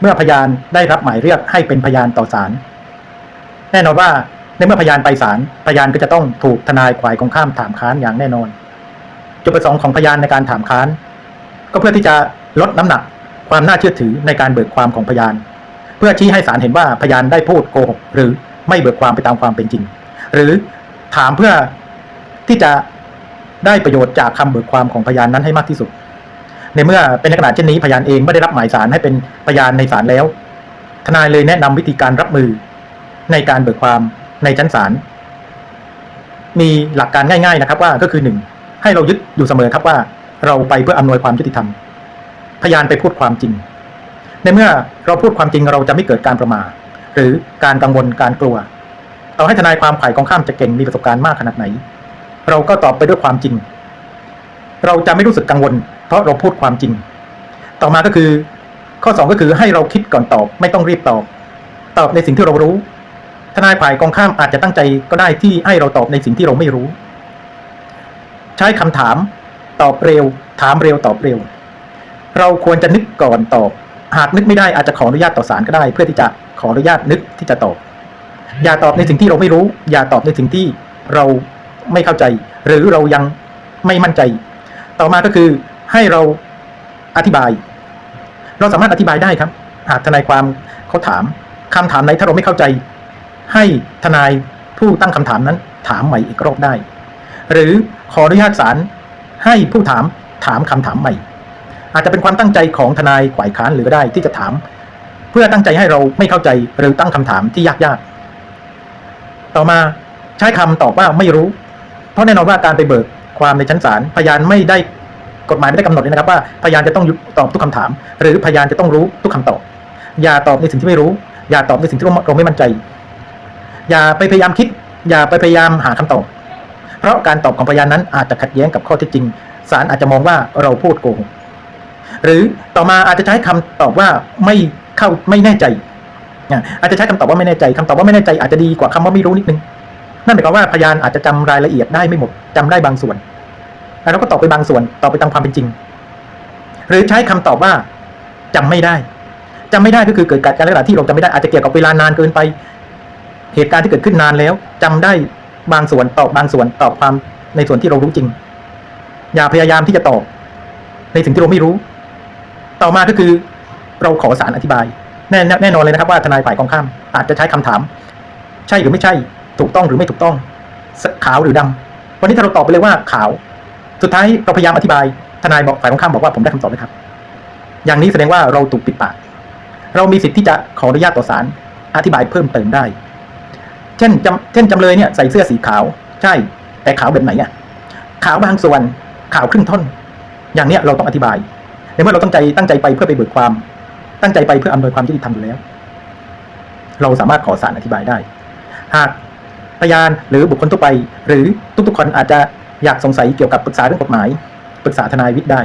เมื่อพยานได้รับหมายเรียกให้เป็นพยานต่อศาลแน่นอนว่าในเมื่อพยานไปศาลพยานก็จะต้องถูกทนายขวายของข้ามถามค้านอย่างแน่นอน จุดประสงค์ของพยานในการถามค้าน ก็เพื่อที่จะลดน้ำหนักความน่าเชื่อถือในการเบิกความของพยาน เพื่อชี้ให้ศาลเห็นว่าพยานได้พูดโกหกหรือไม่เบิกความไปตามความเป็นจริง หรือถามเพื่อที่จะได้ประโยชน์จากคำเบิกความของพยานนั้นให้มากที่สุด ในเมื่อเป็นลักษณะเช่นนี้พยานเองไม่ได้รับหมายสารให้เป็นพยานในศาลแล้ว ทนายเลยแนะนำวิธีการรับมือในการเบิกความในชั้นศาลมีหลักการง่าย ๆนะครับ ว่าก็คือหนึ่งให้เรายึดอยู่เสมอครับว่า เราไปเพื่ออำนวยความยุติธรรม พยานไปพูดความจริง ในเมื่อเราพูดความจริงเราจะไม่เกิดการประมาทหรือการกังวลการกลัวต่อให้ทนายความฝ่ายของข้ามจะเก่งมีประสบการณ์มากขนาดไหน เราก็ตอบไปด้วยความจริง เราจะไม่รู้สึกกังวล เพราะเราพูดความจริง ต่อมาก็คือ ข้อสองก็คือให้เราคิดก่อนตอบ ไม่ต้องรีบตอบ ตอบในสิ่งที่เรารู้ ทนายฝ่ายกองข้ามอาจจะตั้งใจก็ได้ที่ให้เราตอบในสิ่งที่เราไม่รู้ ใช้คำถาม ตอบเร็ว ถามเร็วตอบเร็ว เราควรจะนึกก่อนตอบ หากนึกไม่ได้อาจจะขออนุญาตต่อศาลก็ได้ เพื่อที่จะขออนุญาตนึกที่จะตอบ อย่าตอบในสิ่งที่เราไม่รู้ อย่าตอบในสิ่งที่เราไม่เข้าใจ หรือเรายังไม่มั่นใจ ต่อมาก็คือ ให้เราอธิบาย เราสามารถอธิบายได้ครับ หากทนายความเขาถามคำถามไหนถ้าเราไม่เข้าใจ ให้ทนายผู้ตั้งคำถามนั้น ถามใหม่อีกรอบได้ หรือขออนุญาตศาลให้ผู้ถามถามคำถามใหม่ อาจจะเป็นความตั้งใจของทนายฝ่ายค้านหรือก็ได้ที่จะถาม เพื่อตั้งใจให้เราไม่เข้าใจหรือตั้งคำถามที่ยากๆ ต่อมาใช้คำตอบว่าไม่รู้ เพราะแน่นอนว่าการไปเบิกความในชั้นศาลพยานไม่ได้ กฎหมายไม่ได้กำหนดเลยนะครับว่าพยานจะต้องตอบทุกคำถาม หรือพยานจะต้องรู้ทุกคำตอบ อย่าตอบในสิ่งที่ไม่รู้ อย่าตอบในสิ่งที่เราไม่มั่นใจ อย่าไปพยายามคิด อย่าไปพยายามหาคำตอบ เพราะการตอบของพยานนั้นอาจจะขัดแย้งกับข้อเท็จจริงศาลอาจจะมองว่าเราพูดโกหกหรือต่อมาอาจจะใช้คำตอบว่าไม่เข้าไม่แน่ใจอาจจะใช้คำตอบว่าไม่แน่ใจคำตอบว่าไม่แน่ใจอาจจะดีกว่าคำว่าไม่รู้นิดนึง นั่นหมายความว่าพยานอาจจะจำรายละเอียดได้ไม่หมดจำได้บางส่วน เราก็ตอบไปบางส่วนตอบไปตามความเป็นจริง หรือใช้คำตอบว่าจำไม่ได้จำไม่ได้ก็คือเกิดการลักษณะที่เราจำไม่ได้อาจจะเกี่ยวกับเวลานานเกินไป เหตุการณ์ที่เกิดขึ้นนานแล้วจำได้บางส่วนตอบบางส่วนตอบความในส่วนที่เรารู้จริง อย่าพยายามที่จะตอบในสิ่งที่เราไม่รู้ ต่อมาก็คือเราขอสารอธิบาย แน่แน่นอนเลยนะครับว่าทนายฝ่ายกองข้าม อาจจะใช้คำถาม ใช่หรือไม่ใช่ ถูกต้องหรือไม่ถูกต้องขาวหรือดำวันนี้ถ้าเราตอบไปเลยว่าขาว สุดท้ายเราพยายามอธิบายทนายบอกฝ่ายตรงข้ามบอกว่าผมได้คำตอบแล้วครับ อย่างนี้แสดงว่าเราถูกปิดปาก เรามีสิทธิ์ที่จะขออนุญาตต่อศาลอธิบายเพิ่มเติมได้ เช่นจำเช่นจำเลยเนี่ยใส่เสื้อสีขาว ใช่ แต่ขาวแบบไหนอะขาวบางส่วนขาวครึ่งท่อน อย่างเนี้ยเราต้องอธิบายในเมื่อเราตั้งใจตั้งใจไปเพื่อไปเบิกความ ตั้งใจไปเพื่ออำนวยความยุติธรรมอยู่แล้ว เราสามารถขอศาลอธิบายได้ หากพยานหรือบุคคลทั่วไป หรือทุกๆคนอาจจะ อยากสงสัยเกี่ยวกับปรึกษาเรื่องกฎหมาย ปรึกษาทนายวิทย์ได้